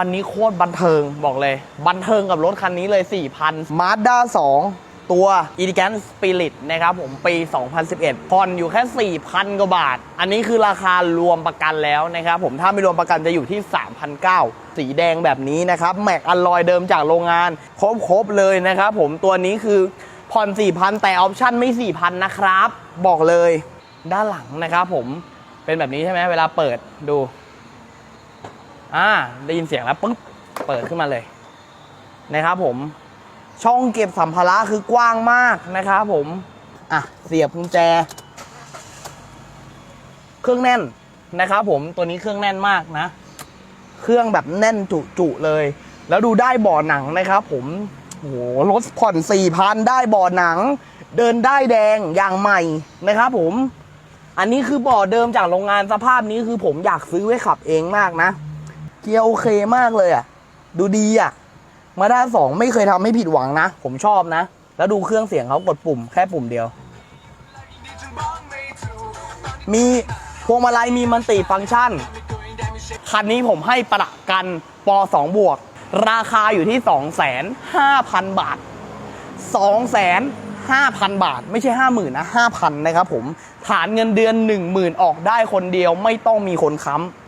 วันนี้โคตรบันเทิงบอกเลย บันเทิงกับรถคันนี้เลย 4,000 Mazda 2 ตัว Elegant Spirit นะครับผมปี 2011 ผ่อนอยู่แค่ 4,000 กว่าบาท อันนี้คือราคารวมประกันแล้วนะครับผมถ้าไม่รวมประกันจะอยู่ที่ 3,900 สีแดงแบบนี้นะครับแม็กอลลอยเดิมจากโรงงาน ครบๆเลยนะครับผมตัวนี้คือผ่อน 4,000 แต่ออปชั่นไม่ 4,000 นะครับ บอกเลยด้านหลังนะครับผมเป็นแบบนี้ใช่ไหมเวลาเปิดดู อ่าได้ยินเสียงแล้วปึ๊บเปิดขึ้นมาเลยนะครับผมช่องเก็บสัมภาระคือกว้างมากนะครับผมอะเสียบกุญแจ เครื่องแน่นนะครับผมตัวนี้เครื่องแน่นมากนะ เครื่องแบบแน่นจุๆเลย แล้วดูได้บ่อหนังนะครับผมโอ้โหรถผ่อนสี่พันได้บ่อหนัง เดินได้แดงอย่างใหม่นะครับผมอันนี้คือบ่อเดิมจากโรงงานสภาพนี้คือผมอยากซื้อไว้ขับเองมากนะ เกียร์โอเคมากเลยอะ ดูดีอะ มาด้าสองไม่เคยทำให้ผิดหวังนะ ผมชอบนะ แล้วดูเครื่องเสียงเขากดปุ่มแค่ปุ่มเดียว มีพวงมาลัยมีมันติฟังก์ชัน คันนี้ผมให้ประกันป2บวก ราคาอยู่ที่ 2,500 0บาท 2,500,000 บาท ไม่ใช่ 50,000นะ 5,000 นะครับผม ฐานเงินเดือน 10,000 ออกได้คนเดียวไม่ต้องมีคนค้ำ